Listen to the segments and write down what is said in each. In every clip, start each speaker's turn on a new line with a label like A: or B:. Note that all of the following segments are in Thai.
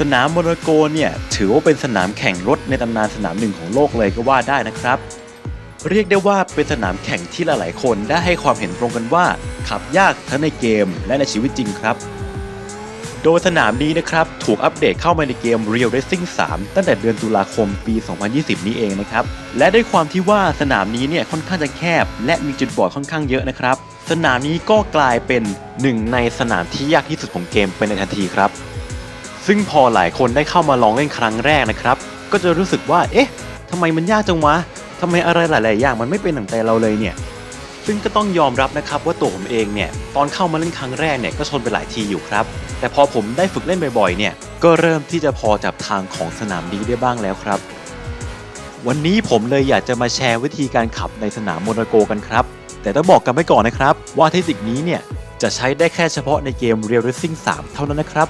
A: สนามโมนาโกเนี่ยถือว่าเป็นสนามแข่งรถในตำนานสนามหนึ่งของโลกเลยก็ว่าได้นะครับ เรียกได้ว่าเป็นสนามแข่งที่หลายๆ คนได้ให้ความเห็นตรงกันว่า ขับยากทั้งในเกมและในชีวิตจริงครับ โดยสนามนี้นะครับถูกอัปเดตเข้ามาในเกม Real Racing 3 ตั้งแต่เดือนตุลาคมปี 2020 นี้เองนะครับ และด้วยความที่ว่าสนามนี้เนี่ยค่อนข้างจะแคบ และมีจุดบอดค่อนข้างเยอะนะครับ สนามนี้ก็กลายเป็นหนึ่งในสนามที่ยากที่สุดของเกมเป็นในทันทีครับ ซึ่งพอหลายคนได้เข้ามาลองเล่นครั้งแรกนะครับ ก็จะรู้สึกว่า เอ๊ะทำไมมันยากจังวะทำไมอะไรหลาย ๆ อย่างมันไม่เป็นดังใจเราเลยเนี่ย ซึ่งก็ต้องยอมรับนะครับว่าตัวผมเองเนี่ย ตอนเข้ามาเล่นครั้งแรกเนี่ยก็ชนไปหลายทีอยู่ครับ แต่พอผมได้ฝึกเล่นบ่อย ๆ เนี่ย ก็เริ่มที่จะพอจับทางของสนามนี้ได้บ้างแล้วครับ วันนี้ผมเลยอยากจะมาแชร์วิธีการขับในสนามโมนาโกกันครับ แต่ต้องบอกกันไว้ก่อนนะครับ ว่าเทคนิคนี้เนี่ยจะใช้ได้แค่เฉพาะในเกม Real Racing 3 เท่านั้นนะครับ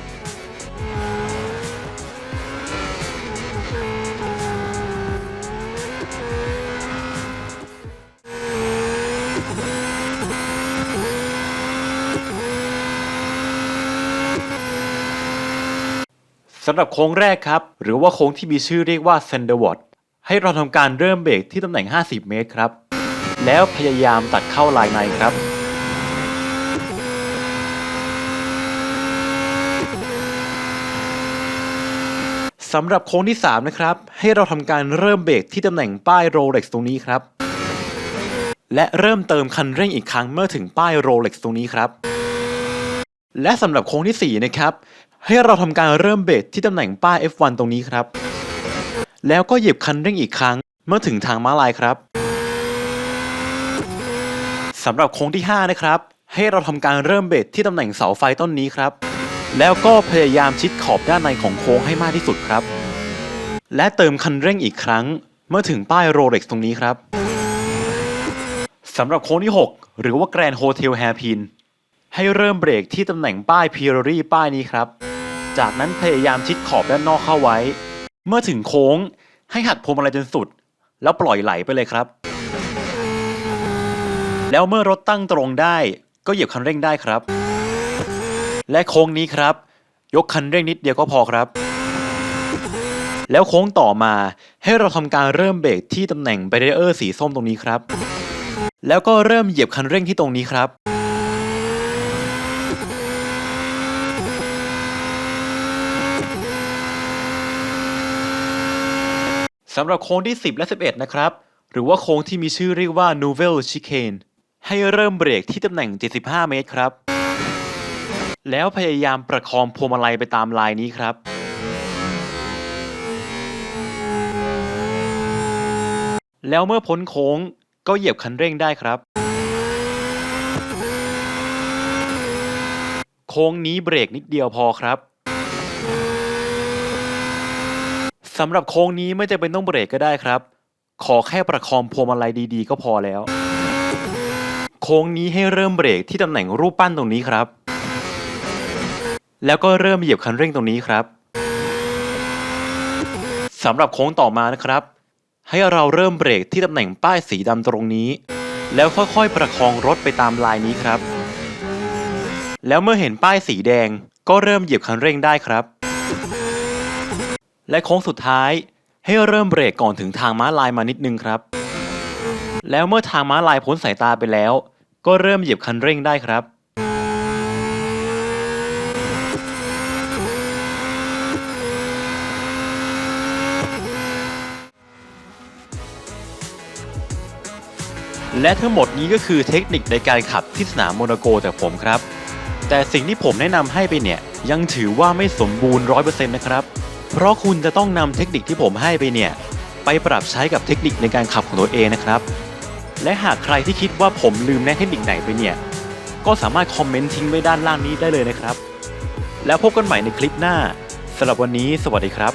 A: สำหรับโค้งแรกครับ หรือว่าโค้งที่มีชื่อเรียกว่า s a n d e r w a t ให้เราทำการเริ่มเบรกที่ตำแหน่ง 50 เมตรครับ แล้วพยายามตัดเข้าลายในครับ สำหรับโค้งที่ 3 นะครับ ให้เราทำการเริ่มเบรกที่ตำแหน่งป้าย Rolex ตรงนี้ครับ และเริ่มเติมคันเร่งอีกครั้งเมื่อถึงป้าย Rolex ตรงนี้ครับ และสำหรับโค้งที่ 4 นะครับ ให้เราทำการเริ่มเบรกที่ตำแหน่งป้าย F1 ตรงนี้ครับ แล้วก็เหยียบคันเร่งอีกครั้ง เมื่อถึงทางม้าลายครับสำหรับโค้งที่ 5 นะครับ ให้เราทำการเริ่มเบรกที่ตำแหน่งเสาไฟต้นนี้ครับ แล้วก็พยายามชิดขอบด้านในของโค้งให้มากที่สุดครับ และเติมคันเร่งอีกครั้ง เมื่อถึงป้าย Rolex ตรงนี้ครับสำหรับโค้งที่ 6 หรือว่า Grand Hotel Hairpin ให้เริ่มเบรกที่ตำแหน่งป้าย p i r o r y ป้ายนี้ครับ จากนั้นพยายามชิดขอบด้านนอกเข้าไว้ เมื่อถึงโค้งให้หักพวงมาลัยจนสุด แล้วปล่อยไหลไปเลยครับ แล้วเมื่อรถตั้งตรงได้ก็เหยียบคันเร่งได้ครับ และโค้งนี้ครับ ยกคันเร่งนิดเดียวก็พอครับ แล้วโค้งต่อมาให้เราทำการเริ่มเบรกที่ตำแหน่ง b บ r เออร์สีส้มตรงนี้ครับ แล้วก็เริ่มเหยียบคันเร่งที่ตรงนี้ครับ สำหรับโค้งที่ 10 และ 11 นะครับ หรือว่าโค้งที่มีชื่อเรียกว่า Nouvelle Chicane ให้เริ่มเบรกที่ตำแหน่ง 75 เมตรครับ แล้วพยายามประคองพวงมาลัยไปตามลายนี้ครับ แล้วเมื่อพ้นโค้งก็เหยียบคันเร่งได้ครับ โค้งนี้เบรกนิดเดียวพอครับ สำหรับโค้งนี้ไม่จำเป็นต้องเบรกก็ได้ครับ ขอแค่ประคองพวงมาลัยดีๆ ก็พอแล้ว โค้งนี้ให้เริ่มเบรกที่ตำแหน่งรูปปั้นตรงนี้ครับ แล้วก็เริ่มเหยียบคันเร่งตรงนี้ครับสำหรับโค้งต่อมานะครับ ให้เราเริ่มเบรกที่ตำแหน่งป้ายสีดำตรงนี้ แล้วค่อยๆประคองรถไปตามลายนี้ครับ แล้วเมื่อเห็นป้ายสีแดงก็เริ่มเหยียบคันเร่งได้ครับ และโค้งสุดท้าย ให้เริ่มเบรกก่อนถึงทางม้าลายมานิดนึงครับ แล้วเมื่อทางม้าลายพ้นสายตาไปแล้ว ก็เริ่มเหยียบคันเร่งได้ครับ และทั้งหมดนี้ก็คือเทคนิคในการขับที่สนามโมนาโกจากผมครับ แต่สิ่งที่ผมแนะนำให้ไปเนี่ย ยังถือว่าไม่สมบูรณ์ 100%นะครับ เพราะคุณจะต้องนำเทคนิคที่ผมให้ไปเนี่ย ไปปรับใช้กับเทคนิคในการขับของตัวเองนะครับ และหากใครที่คิดว่าผมลืมแนะเทคนิคไหนไปเนี่ย ก็สามารถคอมเมนต์ทิ้งไว้ด้านล่างนี้ได้เลยนะครับ แล้วพบกันใหม่ในคลิปหน้าสำหรับวันนี้ สวัสดีครับ